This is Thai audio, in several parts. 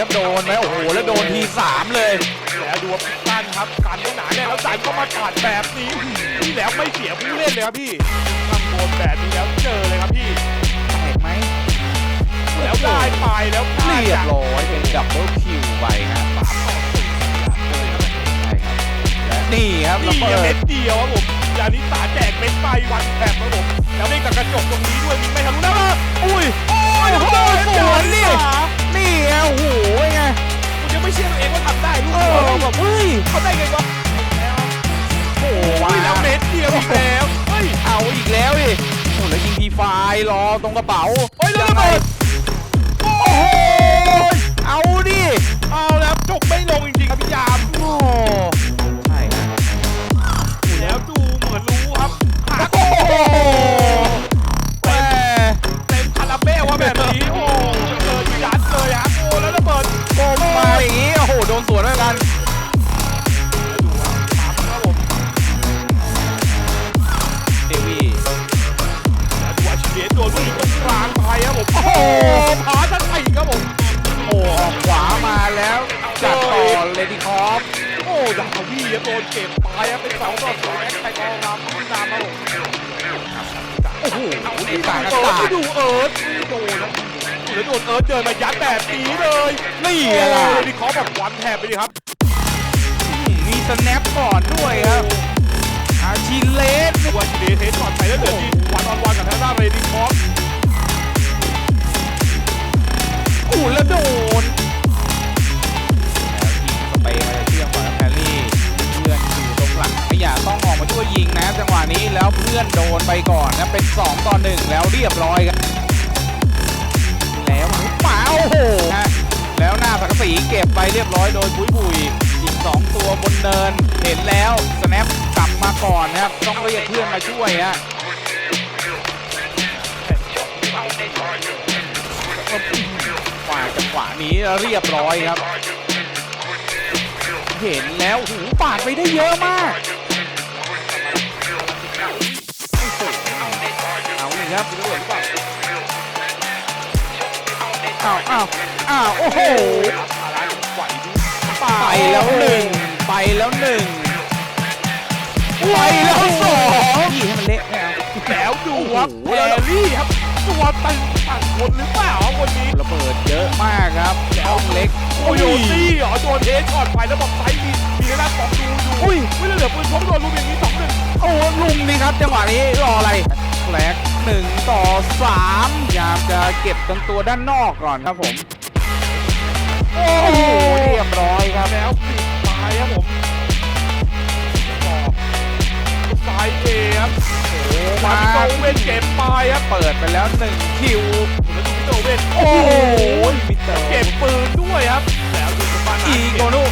ครับโดนไหมโอ้โหแล้วโดนทีสามเลยแล้วดูว่าพิตันครับการก็หนาแน่แล้วดันเข้ามาตัดแบบนี้ที่แล้วไม่เสียผู้เล่นเลยครับพี่ทำโดนแบบนี้แล้วเจอเลยครับพี่แตกไหมแล้วได้ไปแล้วพลาดเรียบจากร้อยเป็นดับเบิลคิวไปฮะสามต่อสี่เลยครับใช่ครับและนี่ครับระนี่เบิเม็ดดเดียวครับผมยานิสาแจกเม็ดไปวันแถบครับผมแล้วเล่นกับกระจกตรงนี้ด้วยยิงไม่ทะลุนะอุ้ยโอ้ยโอ้โหสวนนี่ยานี่ ไงโอ้โหไงคุณยังไม่เชื่อตัวเองว่าทำได้ลูกเอเดียวอแบบเฮ้ยเขาได้ไงวะโอ้โหโอ้ยแล้วมาเม็ดเดียวอีกแล้วเฮ้ยเอาอีกแล้วดิโอ้แล้วยิงทีไฟล์รอตรงกระเป๋าโอ้ยแล้วระเบิดโอ้โหเอาดิเอาแล้วจกไม่ลงจริงๆครับพี่ยามโอ้ ดี้คอฟโอ้ดาวี่ครับโดนเก็บไปครับเป็นสองต่อสองแอคไทยกองรำขึ้นนำโอ้โหนี่ต่างอาเอิร์กาธศไม่ดูเอิร์ธไม่โดนแล้วโดนเอิร์ธเดินมายัดแบบนี้เลย นี่โอ้ไงล่ะดีคอบอกวันแทบไปดิครับ มีสแนปก่อนด้วยครับอาชิเลสดูอาชิเดเทสก่อนไปแล้วเดือดที่วันออนวันกับทางด้านเรดี้คอฟโอ้แล้วโดน แล้วยิงสเปมาเชื่อมก่อนแล้วแพรรี่เพื่อนอยู่ตรงหลังไม่อยากต้องออกมาช่วยยิงนะ จังหวะนี้แล้วเพื่อนโดนไปก่อนนะเป็น 2 ต่อ 1 แล้วเรียบร้อยครับแล้วหมาโอ้โหฮะแล้วหน้าสังกสีเก็บไปเรียบร้อยโดยปุ้ยบุยอีก 2 ตัวบนเนิน เห็นแล้วสแนปกลับมาก่อนนะครับต้องเรียกเพื่อนมาช่วยฮะฝ่าจังหวะนี้เรียบร้อยครับ เห็นแล้วหูปาดไปได้เยอะมากเอาอีกครับอ้าวอ้าวอ้าวโอ้โหไปแล้วหนึ่งไปแล้วหนึ่งไปแล้วสองยี่ให้มันเละไม่เอาแล้วดูครับโอ้แฮโหร์รี่ครับตัวตึงต่าง คนหรือเปล่าครับวันนี้ระเบิดเยอะมากครับช่องเล็กโอ้ยโยซี่เหรอโดนเทสก่อนไปแล้วบอกไซมีมีหน้าสองดูดูอุ้ยไม่เหลือปืนพกโดนลูกอย่างนี้สองหนึ่งโอ้ลุงนี่ครับจังหวะนี้รออะไรแฟลกหนึ่งต่อสามพยายามจะเก็บตรงตัวด้านนอกก่อนครับผมโอ้โหเรียบร้อยครับแล้วปิดตายครับผมต่อสายเอครับโอ้โหมามาพิโตเวนเก็บไปครับเปิดไปแล้วหนึ่งคิวแล้วดูพิโต เวนโอ้โหมิเตอร์เก็บปืนด้วยครับ แล้วดูสปานาอีโกนุ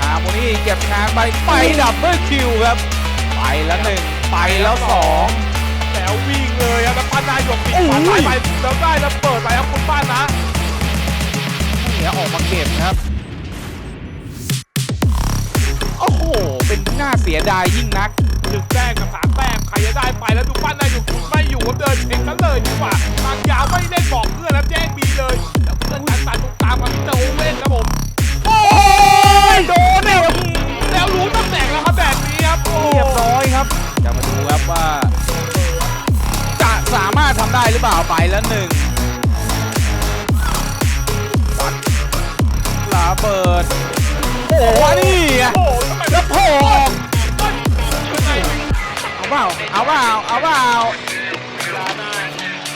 ฮาร์โมนี่เก็บงานไปไปดับเบิลคิวครับ ไปแล้วหนึ่งไปแล้วสองแล้ววิ่งเลยครับแล้วป้านาหยกปิดโอ้ยขวาซ้ายไปแล้วได้แล้วเปิดไปครับคุณป้านะเนี่ยออกมาเก็บครับโอ้โหเป็นหน้าเสียดายยิ่งนัก หนึ่งแต้มกับสามแต้มใครจะได้ไปแล้วดูป้านาหยกคุณไม่อยู่ครับเดินเช็คกันเลยดีกว่าทางยาวไม่เล่นบอกเพื่อนแล้วแจ้งบีเลยแล้วเพื่อนทันตัดตรงตามมาพิโตเวนครับผมโอ้ยโดนเนี่ยแล้วรู้ตำแหน่งแล้วครับแบบนี้ครับโอ้เรียบร้อยครับจะมาดูครับว่า จะสามารถทำได้หรือเปล่าไปแล้วหนึ่งวัดระเบิดโอ้โหนี่ไงโอ้โหทำไมแล้วโผล่ เอาเปล่าเอาเปล่าเอาเปล่ายานา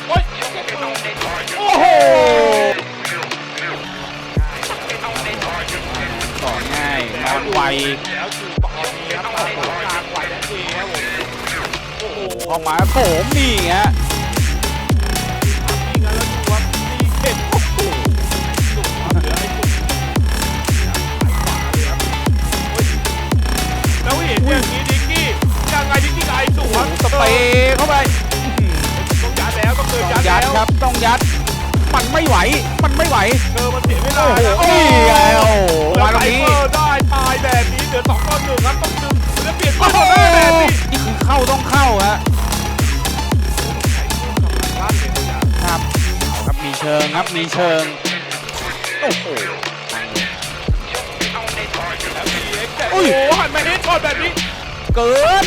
โอ้ยเก็บปืนโอ้โหก่อนง่ายนอนไวแล้วดูต่อนี้ครับต่อของกลางไหวแล้วเอครับผมโอ้โหเข้ามาโถมนี่ฮะ สเปย์เข้าไปต้องยัดแล้วก็คือยัดครับต้องยัด มันไม่ไหว มันไม่ไหวเออมันเสียไม่ได้โอ้โหนี่ไงโอ้โหมาตรงนี้ได้ตายแบบนี้เหลือสองต่อหนึ่งครับต้องดึงแล้วเปลี่ยนตัวได้แบบนี้นี่คืเข้าต้องเข้าฮะครับครับมีเชิงครับมีเชิงโอ้โหอุ้ยหันมาเฮ็ดก่อนแบบนี้ เกิน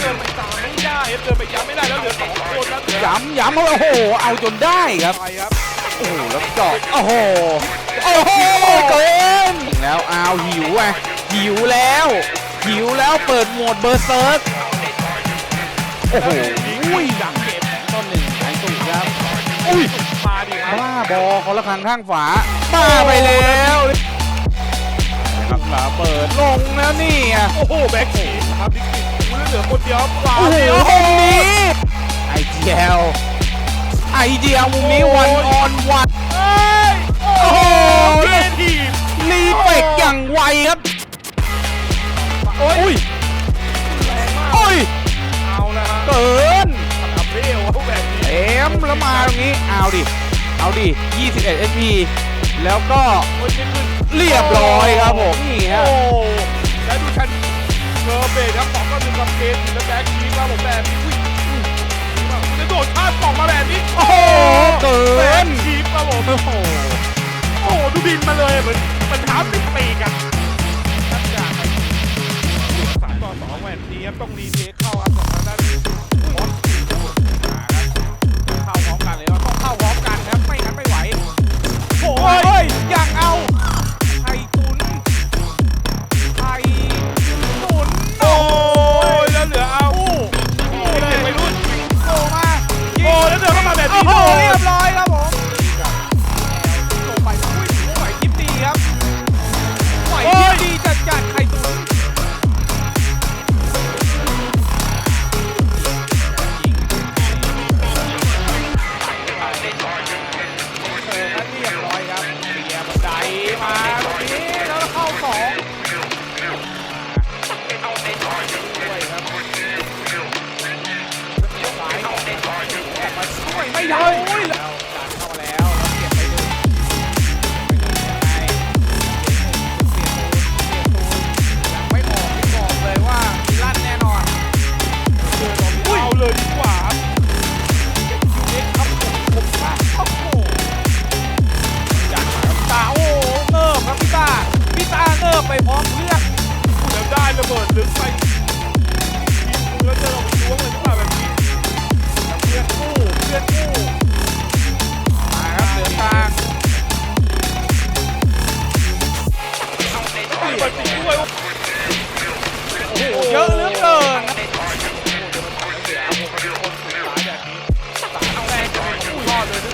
เดินไปตามไม่ได้ครับเดินไปย้ำไม่ได้แล้วเหลือสองคนแล้วเหลือย้ำย้ำโอ้โห เอาจนได้ครับ ไปครับโอ้โหแล้วเจาะโอ้โห โอ้โหเกินแล้วเอาหิวไงหิวแล้ว หิวแล้วเปิดโหมดเบอร์เซิร์กโอ้โหอุ้ยดักเก็บต้นหนึ่งไอ้ตุ่ครับ อุ้ยมาดิครับบ้าบอคนละครั้งข้างฝามาไปแล้วนะครับหลาเปิดลงแล้วนี่อะโอ้โหแบ็คชี ครับดิกิตอุ้ยเหลือคนเดียวกว่าโอ้โหเดียวมุมนี้ไอเดียวไอเดียวมุมนี้วันออนวันโอ้โหเทีมรีเฟกอย่างไวครับโอ้ยโอ้ยเอาละฮะเกินทำเร็วแบบนี้เอ็มแล้วมาตรงนี้เอาดิเอาดิ21 SP แล้วก็เรียบร้อยครับผมนี่ฮะ เกอร์เบรครับสองต่อหนึ่งกับเกมแล้วแบ็คชีครับผมแบบนี้อุ้ยมันจะโดดข้ามกล่องมาแบบนี้ โอ้โหเกิแบ็นคชีครับผมโอ้โหโอ้โหดูบินมาเลยเหมือนเหมันเท้าติดปีกอะทักจาไปสามต่อสองแบบนี้ครับต้องรีเท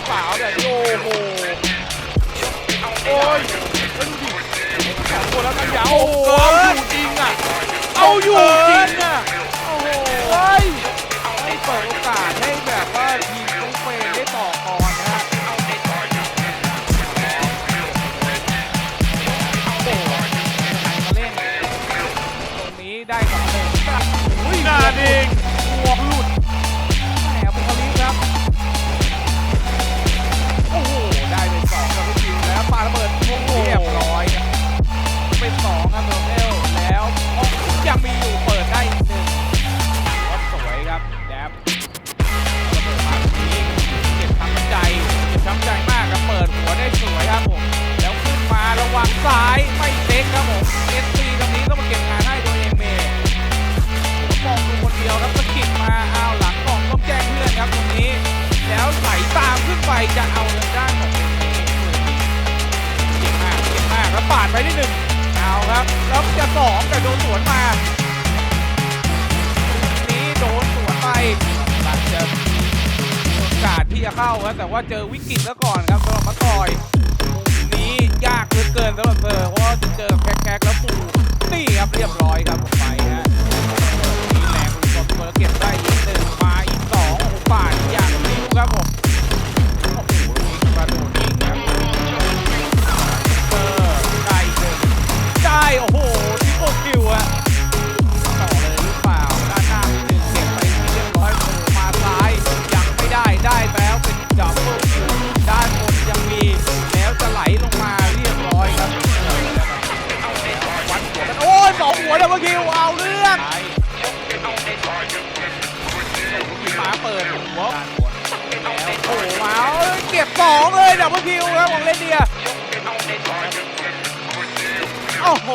เลยหรือเปล่าแบบโอ้โหโอ้ยแล้วดูดิสองคนแล้วกันยาวโอ้โหเอาอยู่จริงอะเอาอยู่จริงอะโอ้โหเฮ้ยให้เปิดโอกาสให้แบบว่าที ตามขึ้นไปจะเอาทางด้านของเอเก่งมากเก่งมากแล้วปาดไปที่หนึ่งเอาครับแล้วจะสองแต่โดนสวนมาตรงนี้โดนสวนไปหลังจะมีโอกาสที่จะเข้าครับแต่ว่าเจอวิกฤตแล้วก่อนครับสำหรับมาต่อยมุมนี้ยากเหลือเกินสำหรับเธอเพราะว่าจะเจอกับแคกๆแล้วปูนี่ครับเรียบร้อยครับผมไปฮะมีแรงบริกรตัวเก็บได้อีกหนึ่งมาอีกสองโอ้โหป่าดอย่างนิ้วครับผม องเลยดับเบิลคิวครับของเลนเดียโอ้โห